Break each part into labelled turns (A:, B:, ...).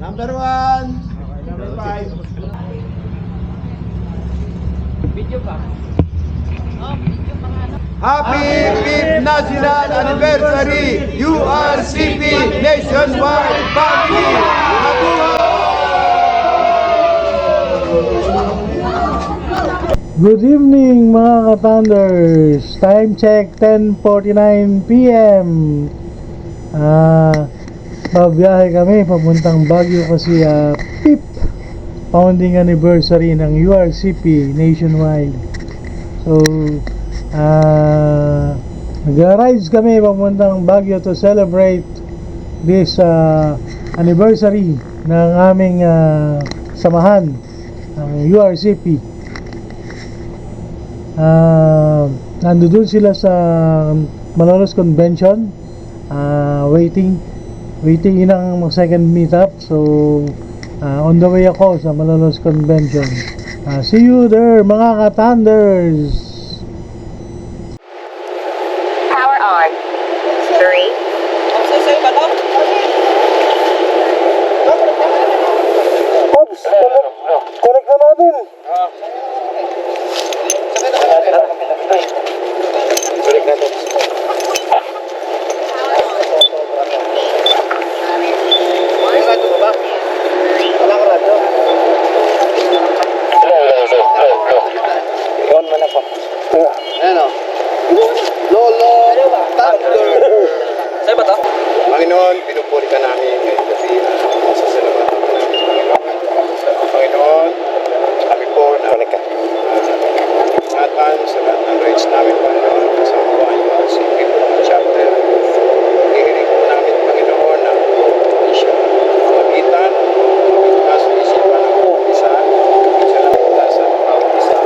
A: Number one. Number five. Happy 5th National Anniversary URCP Nationwide Family!
B: Good evening mga ka-thunders! Time check 10.49pm Ah, Babiyahe kami papuntang Baguio kasi ah, PIP Founding anniversary ng URCP nationwide. So ah Nag-rides kami papuntang Baguio to celebrate this ah, anniversary ng aming ah, samahan ng URCP Ah, nandoon sila sa Malolos Convention. Ah, waiting waiting inang mag second meetup. So ah, on the way ako sa Malolos Convention. Ah, see you there mga ka-thunders
C: Power on. Three,
B: Pops, connect na natin
A: Ano? Lolo Thunder. Saan ba to? Panginoon, pinupuri ka namin ngayong gabi. Uh, sa salamat ako namin, Panginoon. Panginoon, kami po na uh, ingatan sa lahat ng rights namin, Panginoon. Sa mga URCP chapter. Hihiling po namin, Panginoon, na hindi siya magitan, mabigkas sa isipan ng bawat isa, siya ng pagkasan ng bawat isa.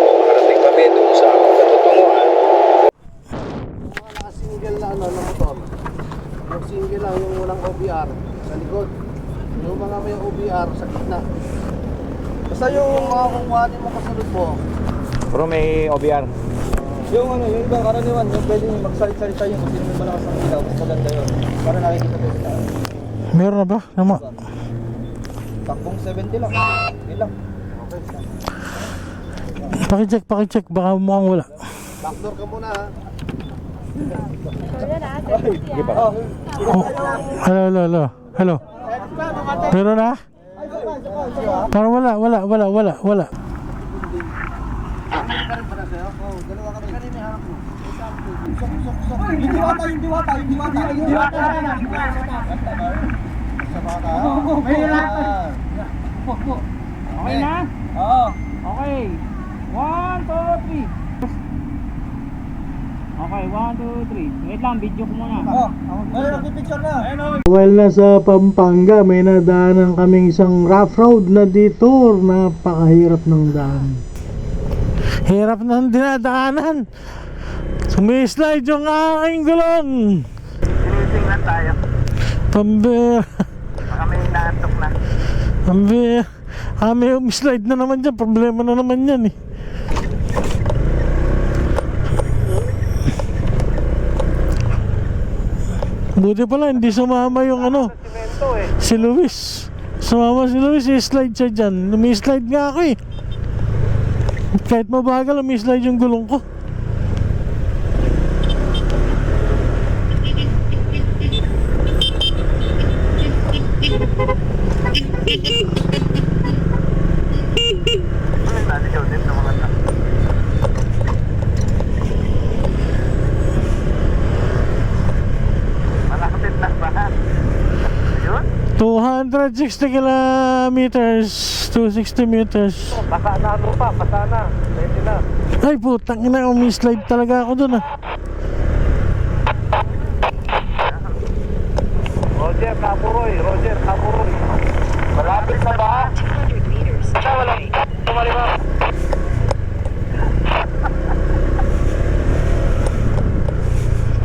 A: Makarating kami doon sa aming katutunguhan naka-single na ano na motor. Yung single lang yung walang OBR sa likod. Yung mga may OBR sa gitna. Basta kumuhanin mo kasunod mo.
D: Pero may OBR.
A: Yung ano, yung ibang karaniwan, yung pwede magsalit-salita yung kung sino may malakas ang ilaw, mas maganda yun. Para nakikita ko sila.
B: meron na ba? Nama.
A: Takbong 70 lang. Yun lang.
B: pakicheck pakicheck baka mukhang wala
A: Backdoor ka muna ha.
B: oh, hello hello hello hello meron na? Parang wala wala wala wala wala.
E: Okay na?
A: Oo.
E: Okay. One, two, three. Okay, one, two, three. Wait lang, video ko muna.
A: Oh, ayun, nagpipicture na. Ayun, oh.
B: While nasa Pampanga, may nadaanan kaming isang rough road na detour. Napakahirap ng daan. Hirap ng dinadaanan. Sumislide yung aking gulong.
A: Sinising lang tayo.
B: Pambira.
A: Baka may inaantok na.
B: Pambira. Kami umislide na naman dyan. Problema na naman yan eh. Buti pala hindi sumama yung ano. Si Luis. Sumama si Luis, i-slide siya dyan. Lumi-slide nga ako eh. Kahit mabagal, lumi-slide yung gulong ko.
A: Ano yung naligaw din sa mga Malapit na ba? Ayun?
B: 260 kilometers, 260 meters.
A: Basa na ano pa, basa na. Pwede na.
B: Ay putang ina, umi-slide talaga ako dun ah.
A: Roger Kapuroy, Roger Kapuroy. Malapit na ba? Sa wala. Tumali ba?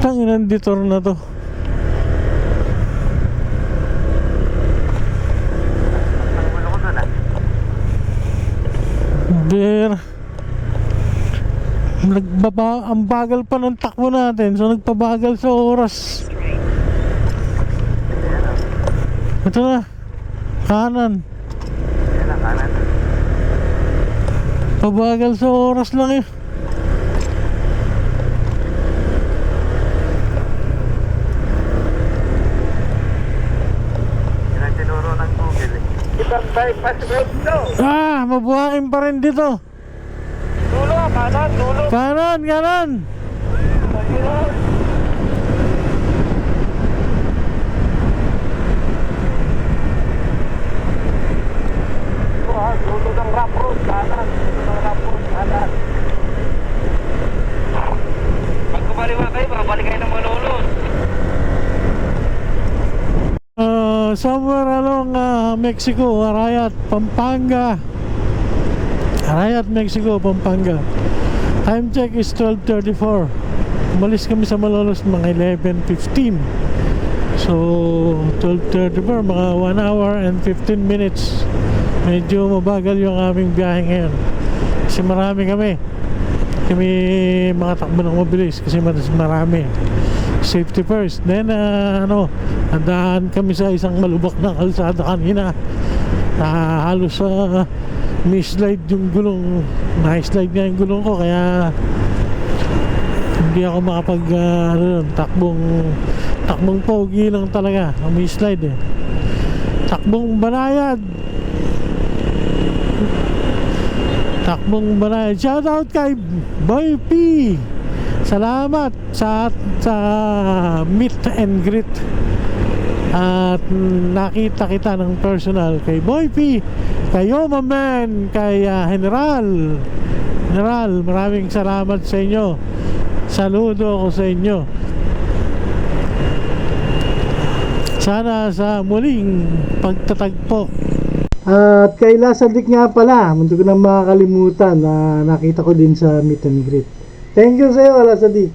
B: Tanginan detour na to.
A: Ang gulo ko dun ah.
B: Bir. Nagbaba, ang bagal pa ng takbo natin. So nagpabagal sa oras. Ito na.
F: Kanan. Pabagal sa oras lang eh. Ah, mabuhakin pa rin dito.
G: Dulo, kanan, dulo.
F: Kanan, kanan.
G: Dulo ng rough road, kanan. Dulo ng rough road, kanan. Pag kumaliwa kayo, babalik kayo ng malulot.
F: Uh, somewhere along uh, Mexico, Arayat, Pampanga. Arayat, Mexico, Pampanga. Time check is 12.34. Umalis kami sa Malolos mga 11.15. So, 12.34, mga 1 hour and 15 minutes. Medyo mabagal yung aming biyahe ngayon. Kasi marami kami. Kami mga takbo ng mabilis kasi marami safety first. Then, uh, ano, handaan kami sa isang malubak na kalsada kanina. Na halos sa may slide yung gulong. Na-slide nga yung gulong ko kaya hindi ako makapag uh, ano, takbong takbong pogi lang talaga. May slide eh. Takbong banayad. Takbong banayad. Shout out kay Boy P. Salamat sa sa meet and greet. At nakita kita ng personal kay Boy P, kay Yoma Man, kay ah, General. General, maraming salamat sa inyo. Saludo ako sa inyo. Sana sa muling pagtatagpo. At kay Lasadik nga pala, hindi ko na makakalimutan na nakita ko din sa meet and greet. Thank you sa'yo, Lasadik.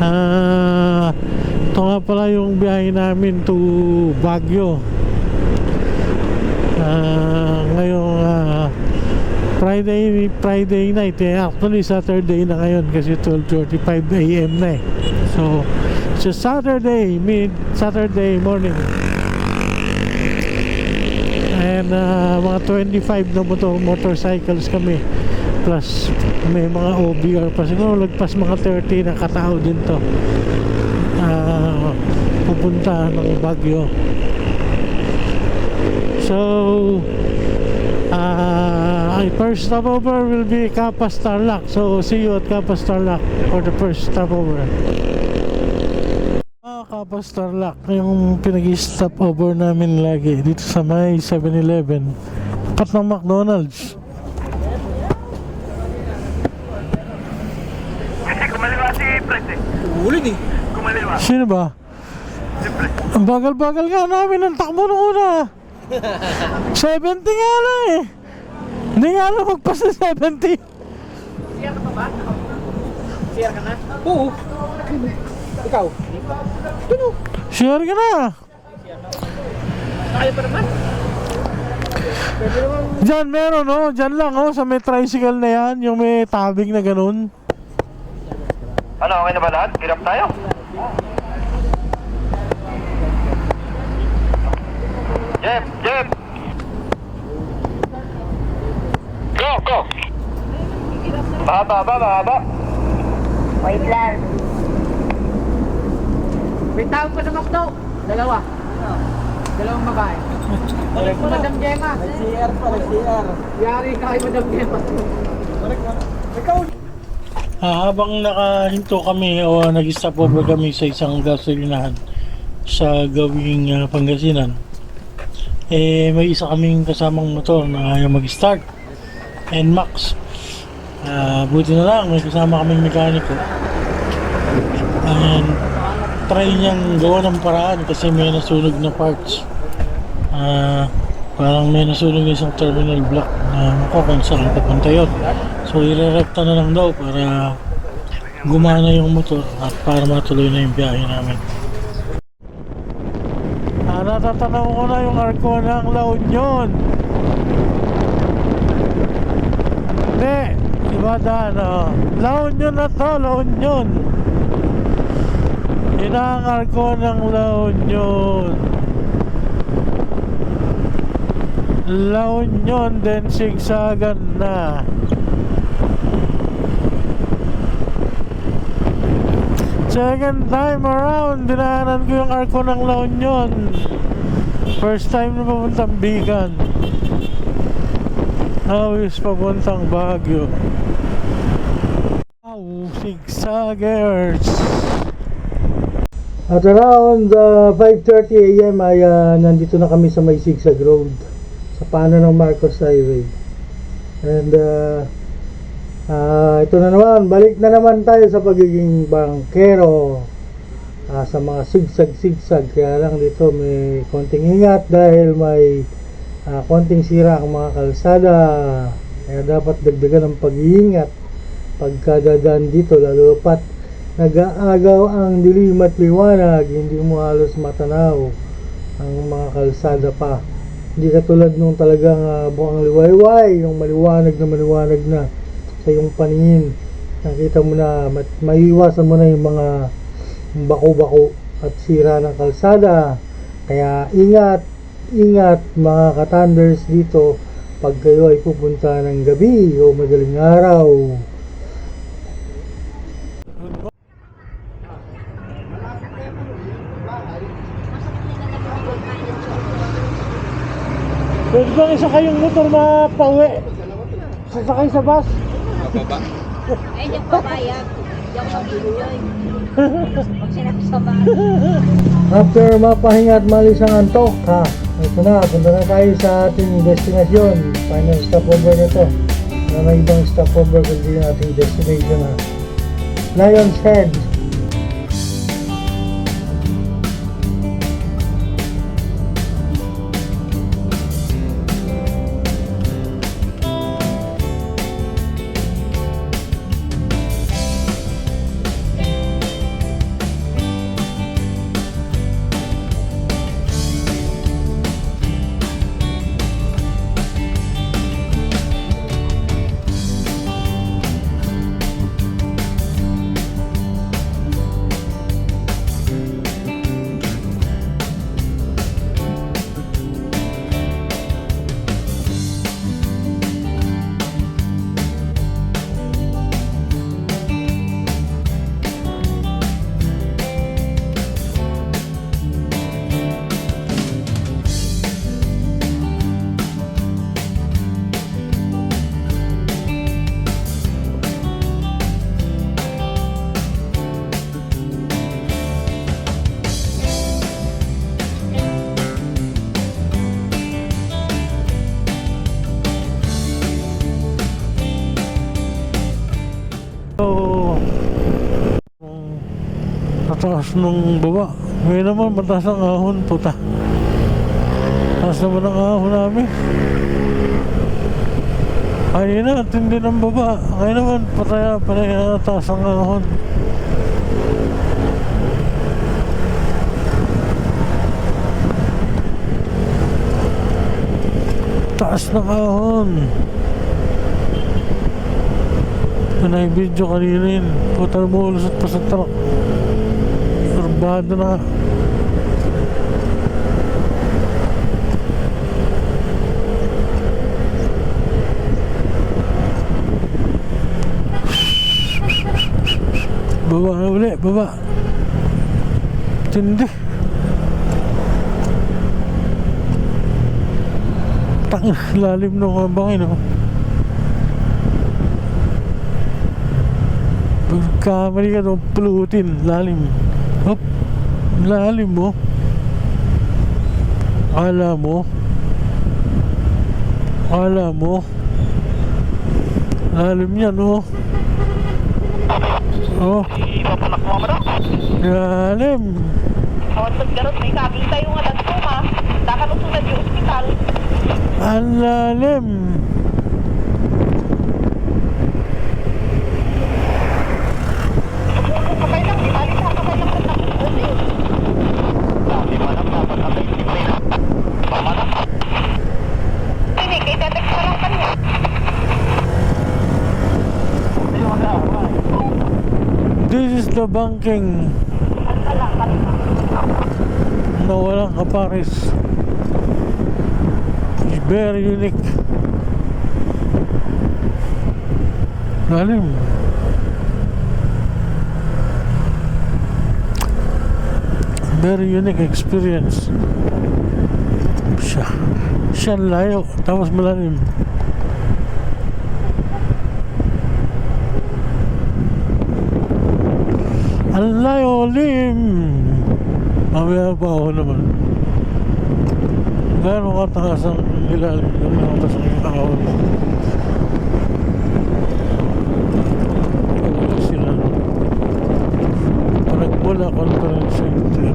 F: Ah, ito nga pala yung biyahe namin to Baguio. Ah, ngayong ah, Friday Friday night eh. Actually Saturday na ngayon kasi 12:35 AM na eh. So, it's a Saturday, mid Saturday morning. And ah, mga 25 na motor motorcycles kami. Plus may mga OBR pa siguro lagpas mga 30 na katao din to. Ah, pupunta ng Baguio. So, uh, first stopover will be Kappa Starlock. So, see you at Kappa Starlock for the first stopover. Starlock, yung pinag-stopover namin lagi dito sa may 7-Eleven. Pat ng McDonald's.
H: Kumaliwa si Pres eh.
G: Ulit eh.
H: Kumaliwa.
F: Sino ba? Ang bagal-bagal nga namin ang takbo nung una. 70 nga lang eh. Hindi nga lang magpas na 70.
G: Oo. Ikaw?
F: Share ka na.
G: Kaya pa naman.
F: Diyan meron no, diyan lang oh, sa may tricycle na yan, yung may tabing na ganun.
H: Ano, okay na ba lahat? Hirap tayo. Jeff, Jeff! Go, go! Mahaba ba, mahaba?
C: Wait lang.
G: May tawag pa sa McDo. Dalawa. Dalawang babae. Balik mo Madam Gemma. Nag-CR pa, nag-CR. Yari ka kay Madam Gemma. Ikaw.
F: Ah, habang nakahinto kami o nag-stop over kami sa isang gasolinahan sa gawing ah, Pangasinan, eh may isa kaming kasamang motor na ayaw mag-start. NMAX. Ah, buti na lang, may kasama kaming mekaniko. And try niyang gawa ng paraan kasi may nasunog na parts. Ah, parang may nasunog na isang terminal block na ako kung saan papunta yun. So, irerekta na lang daw para gumana yung motor at para matuloy na yung biyahe namin. Ah, natatanaw ko na yung arko ng La Union. Hindi, iba daan. Oh. La Union na to, La Union.
B: Inangar ko ng La Union. La Union then zigzagan na. Second time around, dinaanan ko yung arko ng La Union. First time na papuntang Bigan. Now is papuntang Baguio. Wow, zigzaggers! At around uh, 5.30 a.m. ay uh, nandito na kami sa may zigzag road sa paanan ng Marcos Highway. And uh, uh, ito na naman, balik na naman tayo sa pagiging bangkero uh, sa mga sigsag-sigsag. Kaya lang dito may konting ingat dahil may uh, konting sira ang mga kalsada. Kaya dapat dagdagan ng pag-iingat pagka dadaan dito lalo pat nag-aagaw ang dilim at liwanag hindi mo halos matanaw ang mga kalsada pa. Hindi katulad nung talagang uh, buong liwayway yung maliwanag na maliwanag na sa iyong paningin. Nakita mo na maiiwasan mo na yung mga bako-bako at sira ng kalsada. Kaya ingat ingat mga katanders dito pag kayo ay pupunta ng gabi o madaling araw Bang isa kayong motor na pauwi? Sasakay sa bus?
H: Ay, yung pabayag. Yung pag-enjoy. Pag sinabi sa bahay.
B: After mapahinga at malis ang antok, ha, ito na, punta na tayo sa ating destinasyon. Final stopover na to. Wala na ibang stopover kundi yung ating destination, ha. Lion's Head. Mataas nung baba. Ngayon naman, mataas ang ahon, puta. Taas naman ang ahon namin. Ayun na, tindi ng baba. Ngayon naman, pataya, pataya, taas ang ahon. Taas ng ahon. Panay video kanina yun. Puta mo ulusot pa sa truck. Turbado na. Baba na uli, baba. Tindi. Tang, lalim nung mga bangin, oh. Pagkamali ka nung pulutin, lalim. Hop, lalim mo. Akala mo. Akala mo. Lalim yan, oh. Oh. Lalim.
H: Awan pagkarot, may kabing tayo nga nagtuma. Nakanusunod yung ospital.
B: Ang lalim.
H: Kapay lang, di ba? Di ba? Kapay lang sa takot. Hindi, kay tetext pa lang kanya.
B: This is the banking.
I: Na walang kapares. It's very unique. Lalim. Very unique experience. Siya. Siya layo. Tapos malalim. Ang layo lim. Mamaya pa ako naman. Gano'ng kataas ang ilalim ng mga pasang ahon. Wala sila. Nagmula conference center.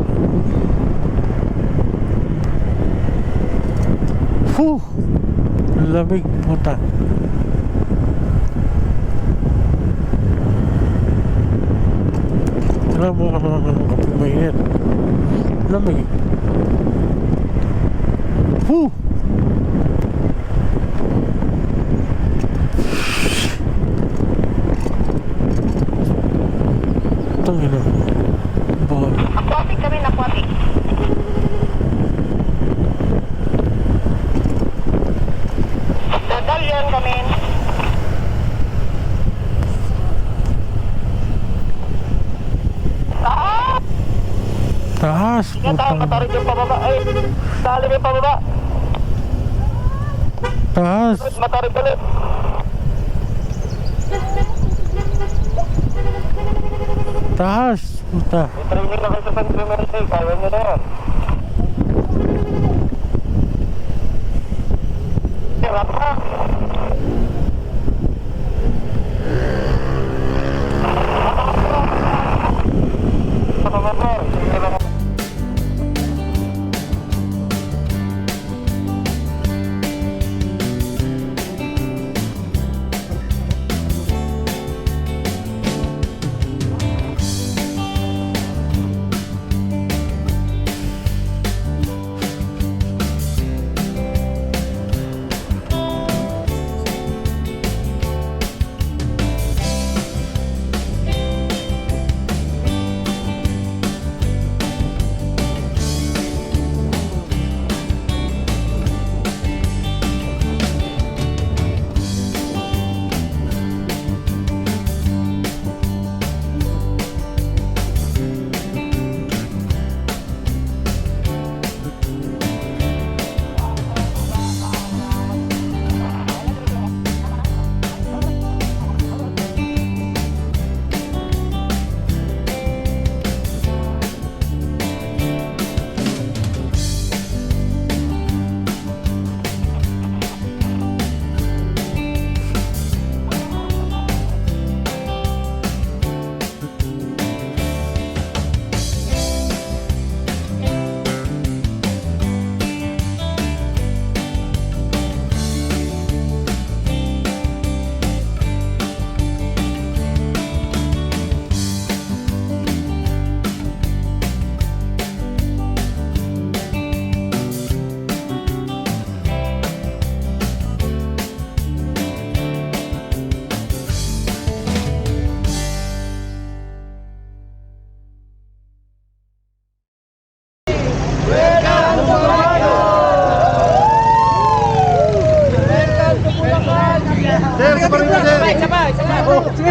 I: Fuh! Lamig puta. Tara mo ka naman ng kape mainit. Lamig. Fuh! Taas.
H: Tayo
I: Putang.
H: matarik yung pababa. Ay, dali yung pababa.
I: Taas.
H: Matarik ulit.
I: Taas. Puta.
H: Training na kayo sa San Clemente. Kaya nyo na yan. Hirap na. Pababa.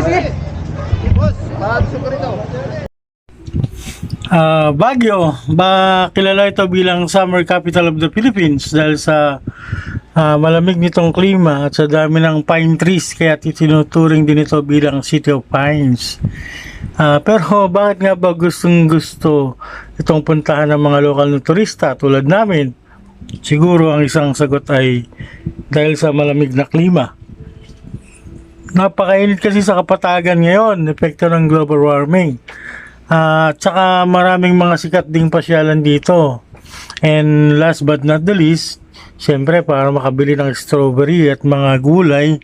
H: Sige.
A: Boss, paadso ka rito.
I: Ah, Baguio, ba kilala ito bilang summer capital of the Philippines dahil sa ah, malamig nitong klima at sa dami ng pine trees kaya tinuturing din ito bilang City of Pines. Ah, pero bakit nga ba gustong gusto itong puntahan ng mga lokal na turista tulad namin? Siguro ang isang sagot ay dahil sa malamig na klima. Napakainit kasi sa kapatagan ngayon, epekto ng global warming. At saka maraming mga sikat ding pasyalan dito. And last but not the least, syempre para makabili ng strawberry at mga gulay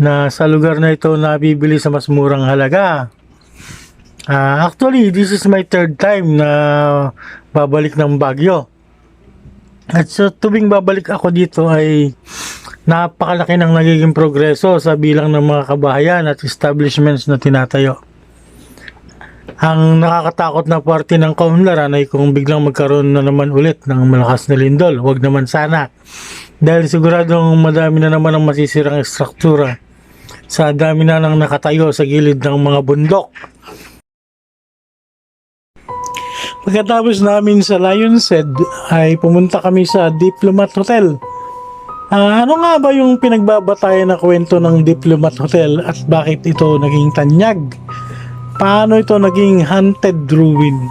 I: na sa lugar na ito nabibili sa mas murang halaga. Ah, actually, this is my third time na babalik ng Baguio. At sa tubing babalik ako dito ay napakalaki ng nagiging progreso sa bilang ng mga kabahayan at establishments na tinatayo. Ang nakakatakot na parte ng kaunlaran ay kung biglang magkaroon na naman ulit ng malakas na lindol. Huwag naman sana. Dahil siguradong madami na naman ang masisirang struktura sa dami na nang nakatayo sa gilid ng mga bundok. Pagkatapos namin sa Lion's Head ay pumunta kami sa Diplomat Hotel. Ah, ano nga ba yung pinagbabatayan na kwento ng Diplomat Hotel at bakit ito naging tanyag? Paano ito naging haunted ruin?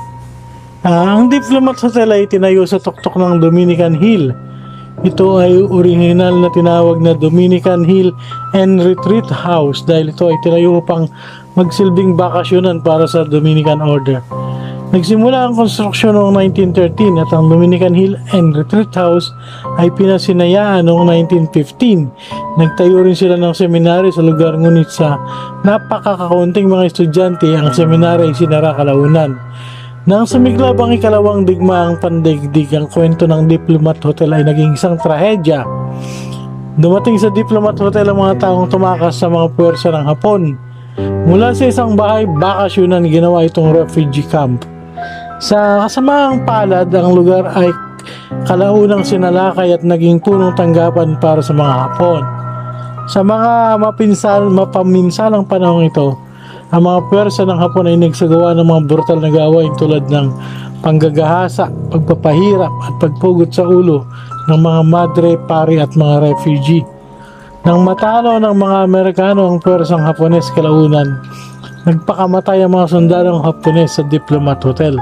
I: Ah, ang Diplomat Hotel ay tinayo sa tuktok ng Dominican Hill. Ito ay original na tinawag na Dominican Hill and Retreat House dahil ito ay tinayo upang magsilbing bakasyonan para sa Dominican Order. Nagsimula ang konstruksyon noong 1913 at ang Dominican Hill and Retreat House ay pinasinayaan noong 1915. Nagtayo rin sila ng seminary sa lugar ngunit sa napakakaunting mga estudyante ang seminary ay sinara kalaunan. Nang sumiglab ang ikalawang digmaang pandaigdig, ang kwento ng Diplomat Hotel ay naging isang trahedya. Dumating sa Diplomat Hotel ang mga taong tumakas sa mga puwersa ng Hapon. Mula sa isang bahay, bakasyonan ginawa itong refugee camp. Sa kasamaang palad, ang lugar ay kalaunang sinalakay at naging punong tanggapan para sa mga Hapon. Sa mga mapinsal, mapaminsalang panahon ito, ang mga pwersa ng Hapon ay nagsagawa ng mga brutal na gawain tulad ng panggagahasa, pagpapahirap at pagpugot sa ulo ng mga madre, pari at mga refugee. Nang matalo ng mga Amerikano ang pwersang Hapones kalaunan, nagpakamatay ang mga sundalong Hapones sa Diplomat Hotel.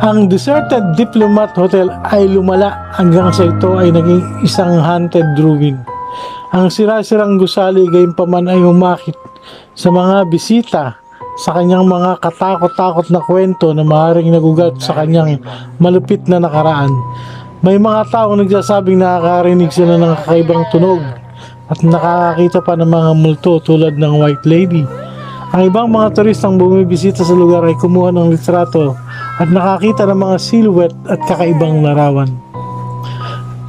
I: Ang deserted Diplomat Hotel ay lumala hanggang sa ito ay naging isang haunted ruin. Ang sira-sirang gusali gayunpaman ay umakit sa mga bisita sa kanyang mga katakot-takot na kwento na maaaring nagugat sa kanyang malupit na nakaraan. May mga taong nagsasabing nakakarinig sila ng kakaibang tunog at nakakakita pa ng mga multo tulad ng White Lady. Ang ibang mga turistang bumibisita sa lugar ay kumuha ng litrato at nakakita ng mga silhouette at kakaibang larawan.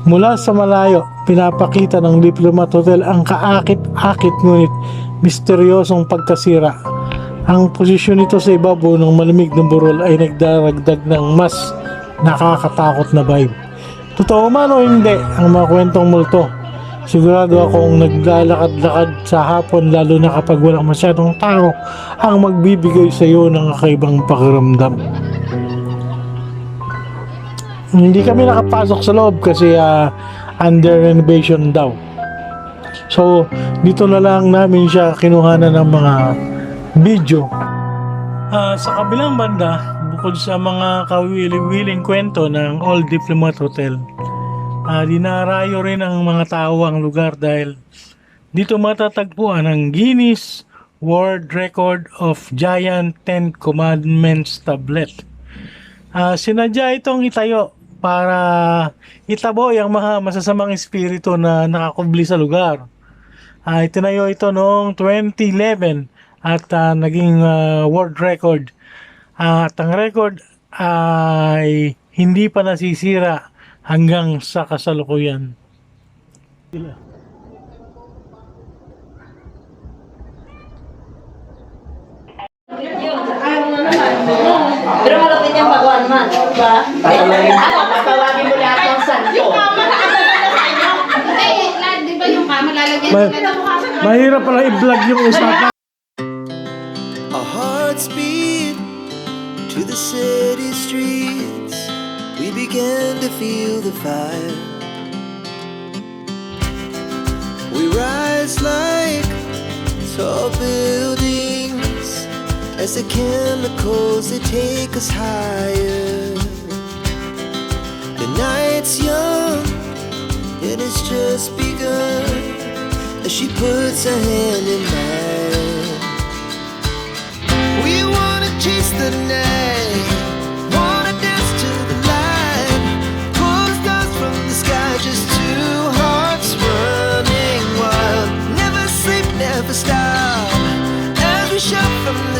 I: Mula sa malayo, pinapakita ng Diplomat Hotel ang kaakit-akit ngunit misteryosong pagkasira. Ang posisyon nito sa ibabaw ng malamig na burol ay nagdaragdag ng mas nakakatakot na vibe. Totoo man o hindi ang mga kwentong multo, sigurado akong naglalakad-lakad sa hapon lalo na kapag walang masyadong tao ang magbibigay sa iyo ng kakaibang pakiramdam. Hindi kami nakapasok sa loob kasi ah, under renovation daw. So, dito na lang namin siya kinuhanan ng mga video. Ah, sa kabilang banda, bukod sa mga kawiling-wiling kwento ng Old Diplomat Hotel, ah, dinarayo rin ng mga tao ang lugar dahil dito matatagpuan ang Guinness World Record of Giant Ten Commandments Tablet. Ah, sinadya itong itayo para itaboy ang mga masasamang espiritu na nakakubli sa lugar. Ah, itinayo ito noong 2011 at ah, naging ah, world record. Ah, at ang record ay hindi pa nasisira hanggang sa kasalukuyan.
C: Pero malapit yung baguan man. Diba?
G: Tawagin mo lahat ng santo.
J: Eh, lahat, di ba yung kama lalagyan
I: Ma-
J: nila bukasan?
I: mahirap pala i-vlog yung usapan.
K: Our hearts beat to the city streets. We began to feel the fire. We rise like tall buildings as the chemicals they take us higher. The night's young and it's just begun as she puts her hand in mine. We wanna chase the night, wanna dance to the light, stars from the sky, just two hearts running wild. Never sleep, never stop. As we shout from